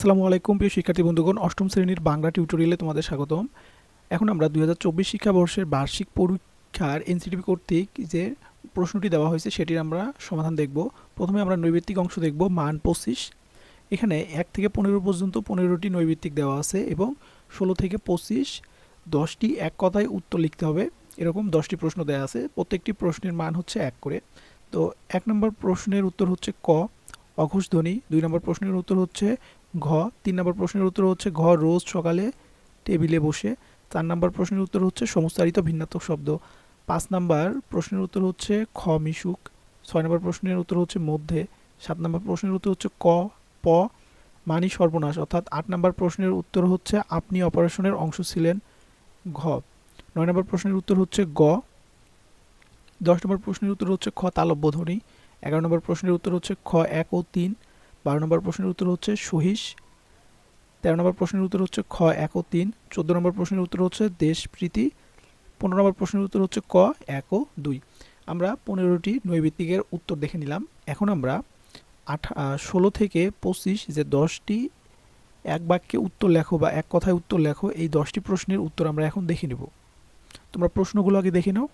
আসসালামু আলাইকুম, প্রিয় শিক্ষার্থী বন্ধুগণ। অষ্টম শ্রেণির বাংলা টিউটোরিয়ালে তোমাদের স্বাগতম। এখন আমরা দুই হাজার চব্বিশ শিক্ষাবর্ষের বার্ষিক পরীক্ষার এনসিটিভি কর্তৃক যে প্রশ্নটি দেওয়া হয়েছে, সেটির আমরা সমাধান দেখব। প্রথমে আমরা নৈবেত্তিক অংশ দেখব, মান পঁচিশ। এখানে এক থেকে পনেরো পর্যন্ত পনেরোটি নৈবেত্তিক দেওয়া আছে এবং ষোলো থেকে পঁচিশ, দশটি এক কথায় উত্তর লিখতে হবে। এরকম দশটি প্রশ্ন দেওয়া আছে। প্রত্যেকটি প্রশ্নের মান হচ্ছে এক করে। তো এক নম্বর প্রশ্নের উত্তর হচ্ছে ক। অঘোষ ধ্বনি, দুই নম্বর প্রশ্নের উত্তর হচ্ছে ঘ, তিন নম্বর প্রশ্নের উত্তর হচ্ছে ঘ রোজ সকালে টেবিলে বসে, চার নম্বর প্রশ্নের উত্তর হচ্ছে সমস্তারিত ভিন্নাত্মক শব্দ, পাঁচ নম্বর প্রশ্নের উত্তর হচ্ছে খ মিশুক, ছয় নম্বর প্রশ্নের উত্তর হচ্ছে মধ্যে, সাত নম্বর প্রশ্নের উত্তর হচ্ছে ক, প, মানি সর্বনাশ, অর্থাৎ আট নম্বর প্রশ্নের উত্তর হচ্ছে আপনি অপারেশনের অংশ ছিলেন ঘ, নয় নম্বর প্রশ্নের উত্তর হচ্ছে গ, দশ নম্বর প্রশ্নের উত্তর হচ্ছে খ তালব্য ধ্বনি এগারো নম্বর প্রশ্নের উত্তর হচ্ছে খ, এক ও তিন। বারো নম্বর প্রশ্নের উত্তর হচ্ছে সহিস তেরো নম্বর প্রশ্নের উত্তর হচ্ছে খ, এক ও তিন। চোদ্দ নম্বর প্রশ্নের উত্তর হচ্ছে দেশপ্রীতি পনেরো নম্বর প্রশ্নের উত্তর হচ্ছে ক, এক ও দুই। আমরা পনেরোটি নৈবিত্তিকের উত্তর দেখে নিলাম। এখন আমরা আঠা ষোলো থেকে পঁচিশ যে দশটি এক বাক্যে উত্তর লেখো বা এক কথায় উত্তর লেখো, এই দশটি প্রশ্নের উত্তর আমরা এখন দেখে নেব। তোমরা প্রশ্নগুলো আগে দেখে নাও।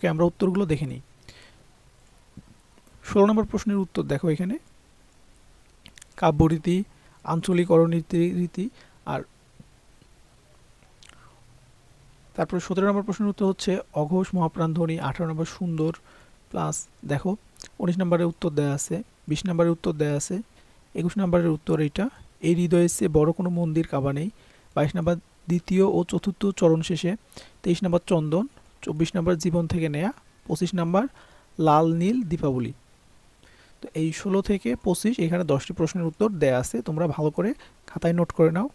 ওকে, আমরা উত্তরগুলো দেখে নিই। ষোলো নম্বর প্রশ্নের উত্তর দেখো এখানে। কাব্যরীতি, আঞ্চলিক অরনীতি রীতি আর তারপরে সতেরো নম্বর প্রশ্নের উত্তর হচ্ছে অঘোষ মহাপ্রাণ ধ্বনি, আঠারো নম্বর সুন্দর প্লাস দেখো, উনিশ নম্বরের উত্তর দেওয়া আছে, বিশ নম্বরের উত্তর দেওয়া আছে, একুশ নম্বরের উত্তর এইটা। এই হৃদয়ে সে বড় কোনো মন্দির কাবা নেই। বাইশ নম্বর দ্বিতীয় ও চতুর্থ চরণ শেষে, তেইশ নম্বর চন্দন চব্বিশ নম্বর জীবন থেকে নেয়া, পঁচিশ নম্বর লাল নীল দীপাবলি। তো এই ষোলো থেকে পঁচিশ, এখানে দশটি প্রশ্নের উত্তর দেয়া আছে, তোমরা ভালো করে খাতায় নোট করে নাও।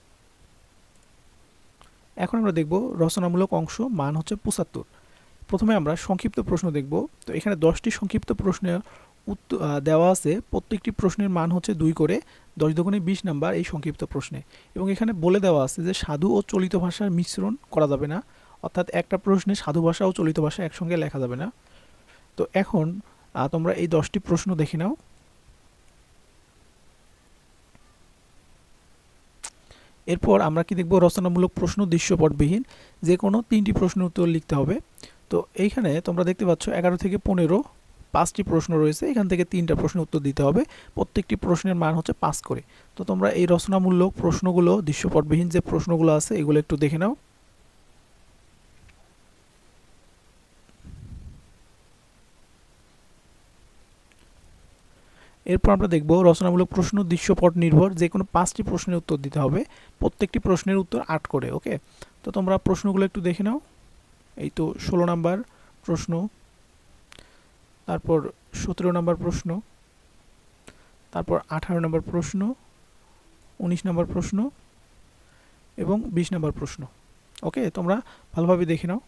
এখন আমরা দেখব রচনামূলক অংশ, মান হচ্ছে পঁচাত্তর। প্রথমে আমরা সংক্ষিপ্ত প্রশ্ন দেখব। তো এখানে দশটি সংক্ষিপ্ত প্রশ্নের উত্তর দেওয়া আছে। প্রত্যেকটি প্রশ্নের মান হচ্ছে দুই করে, দশ দোকানে বিশ নাম্বার এই সংক্ষিপ্ত প্রশ্নে। এবং এখানে বলে দেওয়া আছে যে, সাধু ও চলিত ভাষার মিশ্রণ করা যাবে না। অর্থাৎ একটা প্রশ্নে সাধু ভাষা ও চলিত ভাষা একসঙ্গে লেখা যাবে না। তো এখন তোমরা এই দশটি প্রশ্ন দেখে নাও। এরপর আমরা কি দেখব? রচনামূলক প্রশ্ন দৃশ্যপটবিহীন। যে কোনো তিনটি প্রশ্নের উত্তর লিখতে হবে। তো এইখানে তোমরা দেখতে পাচ্ছ এগারো থেকে পনেরো পাঁচটি প্রশ্ন রয়েছে। এখান থেকে তিনটা প্রশ্নের উত্তর দিতে হবে। প্রত্যেকটি প্রশ্নের মান হচ্ছে পাঁচ করে। তো তোমরা এই রচনামূলক প্রশ্নগুলো, দৃশ্যপটবিহীন যে প্রশ্নগুলো আছে, এগুলো একটু দেখে নাও। এরপর আমরা দেখব রচনামূলক প্রশ্ন, দৃশ্যপট নির্ভর যে কোনো পাঁচটি প্রশ্নের উত্তর দিতে হবে। প্রত্যেকটি প্রশ্নের উত্তর আট করে, ওকে? তো তোমরা প্রশ্নগুলো একটু দেখে নাও। এই তো ষোলো নাম্বার প্রশ্ন, তারপর সতেরো নাম্বার প্রশ্ন, তারপর আঠারো নম্বর প্রশ্ন, উনিশ নম্বর প্রশ্ন এবং বিশ নম্বর প্রশ্ন, ওকে? তোমরা ভালোভাবে দেখে নাও।